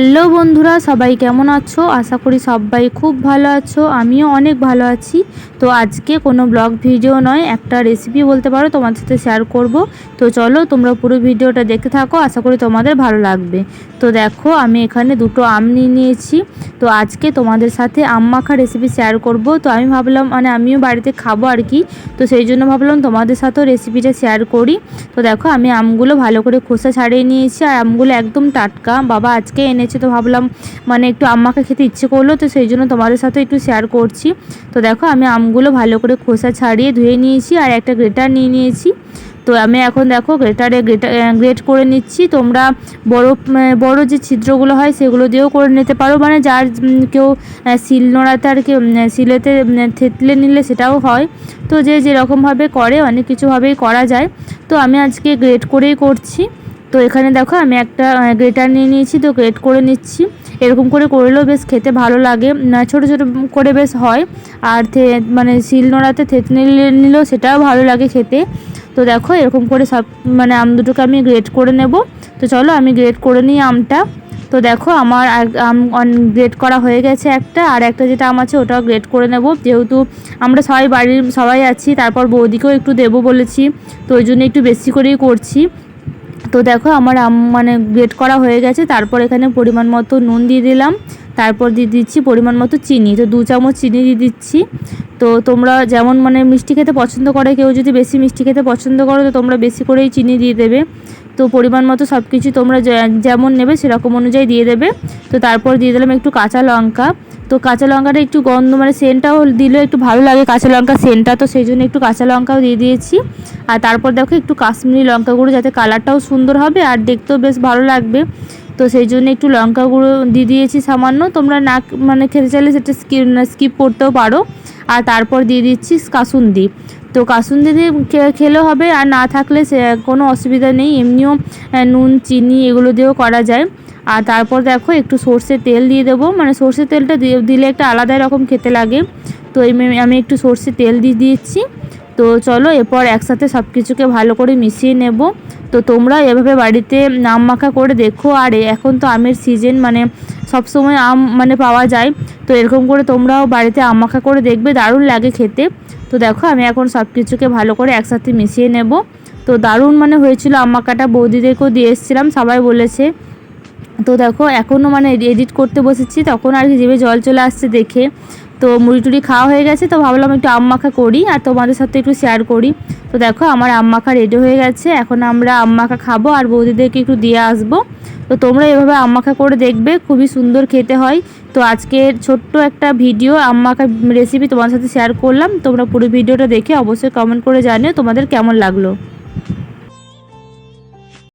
Hello বন্ধুরা, সবাই কেমন আছো? আশা করি সবাই খুব ভালো আছো, আমিও অনেক ভালো আছি। তো আজকে কোনো ব্লগ ভিডিও নয়, একটা রেসিপি বলতে পারো তোমার সাথে শেয়ার করব। তো চলো, তোমরা পুরো ভিডিওটা দেখতে থাকো, আশা করি তোমাদের ভালো লাগবে। তো দেখো, আমি এখানে দুটো আম নিয়ে নিয়েছি। তো আজকে তোমাদের সাথে আম মাখা রেসিপি শেয়ার করব। তো আমি ভাবলাম মানে আমিও বাড়িতে খাব আর কি। তো সেই জন্য ভাবলাম, তোমাদের সাথেও রেসিপিটা শেয়ার করি। তো দেখো, আমি আমগুলো ভালো করে খোসা ছাড়িয়ে নিয়েছি, আর আমগুলো একদম টাটকা। বাবা আজকে এনেছে তো ভাবলাম মানে একটু আম্মাকে খেতে ইচ্ছে করল, তো সেই জন্য তোমাদের সাথে একটু শেয়ার করছি। তো দেখো, আমি আমগুলো ভালো করে খোসা ছাড়িয়ে ধুয়ে নিয়েছি আর একটা গ্রেটার নিয়ে নিয়েছি। তো আমি এখন দেখো গ্রেটারে গ্রেটার গ্রেট করে নিচ্ছি। তোমরা বড় বড় যে ছিদ্রগুলো হয়, সেগুলো দিয়েও করে নিতে পারো। মানে যার কেউ শিল নোড়াতে আর কি শিলেতে থেতলে নিলে সেটাও হয়। তো যে যেরকমভাবে করে, অনেক কিছুভাবেই করা যায়। তো আমি আজকে গ্রেট করেই করছি। তো এখানে দেখো আমি একটা গ্রেটার নিয়ে নিয়েছি তো গ্রেট করে নিচ্ছি। এরকম করে করলেও বেশ খেতে ভালো লাগে। ছোট ছোট করে বেশ হয়। আর মানে শিল নোড়াতে থেতনে নিলেও সেটাও ভালো লাগে খেতে। তো দেখো এরকম করে সব মানে আম দুটোকে আমি গ্রেট করে নেব। তো চলো আমি গ্রেট করে নিই আমটা। তো দেখো আমার আম গ্রেট করা হয়ে গেছে একটা। আর একটা যেটা আম আছে ওটাও গ্রেট করে নেব। যেহেতু আমরা সবাই বাড়ির, সবাই আছি, তারপর বৌদিকেও একটু দেবো বলেছি। তো ওই জন্য একটু বেশি করেই করছি। তো দেখো আমার আম মানে গ্রেট করা হয়ে গেছে, তারপর এখানে পরিমাণ মতো নুন দিয়ে দিলাম, তারপর দিয়ে দিচ্ছি পরিমাণ মতো চিনি, তো দু চামচ চিনি দিয়ে দিচ্ছি। তো তোমরা যেমন মানে মিষ্টি খেতে পছন্দ করে, কেউ যদি বেশি মিষ্টি খেতে পছন্দ করো, তো তোমরা বেশি করেই চিনি দিয়ে দেবে। তো পরিমাণ মতো সব কিছু তোমরা যেমন নেবে সেরকম অনুযায়ী দিয়ে দেবে। তো তারপর দিয়ে দিলাম একটু কাঁচা লঙ্কা। তো কাঁচা লঙ্কাটা একটু গন্ধ মানে সেন্টটাও দিলে একটু ভালো লাগে কাঁচা লঙ্কা সেন্টটা। তো সেই জন্য একটু কাঁচা লঙ্কাও দিয়ে দিয়েছি। আর তারপর দেখো একটু কাশ্মীরি লঙ্কা গুঁড়ো যাতে কালারটাও সুন্দর হবে আর দেখতেও বেশ ভালো লাগবে। তো সেই জন্য একটু লঙ্কা গুঁড়ো দিয়ে দিয়েছি সামান্য। তোমরা না মানে খেতে চাইলে সেটা স্কিপ করতেও পারো। আর তারপর দিয়ে দিচ্ছি কাসুন্দি। তো কাসুন্দি খেলে হবে আর না থাকলে সে, কোনো অসুবিধা নেই। এমনিও নুন, চিনি এগুলো দিয়েও করা যায়। আর তারপর দেখো একটু সর্ষের তেল দিয়ে দেবো। মানে সর্ষের তেলটা দিলে একটা আলাদা রকম খেতে লাগে। তো আমি একটু সর্ষে তেল দিয়ে দিচ্ছি তো চলো এরপর একসাথে সব কিছুকে ভালো করে মিশিয়ে নেব। তো তোমরা এভাবে বাড়িতে আম মাখা করে দেখো। আর এখন তো আমের সিজন মানে সব সময় আম মানে পাওয়া যায়। তো এরকম করে তোমরাও বাড়িতে আম মাখা করে দেখবে, দারুণ লাগে খেতে। তো দেখো, আমি এখন সব কিছুকে ভালো করে একসাথে মিশিয়ে নেব। তো দারুণ মানে হয়েছিল আম মাখাটা। বৌদিদেরকেও দিয়ে এসেছিলাম, সবাই বলেছে। তো দেখো এখনও মানে এডিট করতে বসেছি, তখন আর কি জিভে জল চলে আসছে দেখে। তো মুড়ি টুড়ি খাওয়া হয়ে গেছে, তো ভাবলাম একটু মাখা করি আর তোমাদের সাথে একটু শেয়ার করি। তো দেখো, আমার আম মাখা রেডি হয়ে গেছে, এখন আমরা আম মাখা খাব আর বৌদিদেরকে একটু দিয়ে আসব। তো তোমরা এভাবে মাখা করে দেখবে, খুবই সুন্দর খেতে হয়। তো আজকের ছোট্ট একটা ভিডিও আম মাখা রেসিপি তোমাদের সাথে শেয়ার করলাম, তোমরা পুরো ভিডিওটা দেখে অবশ্যই কমেন্ট করে জানিও তোমাদের কেমন লাগল।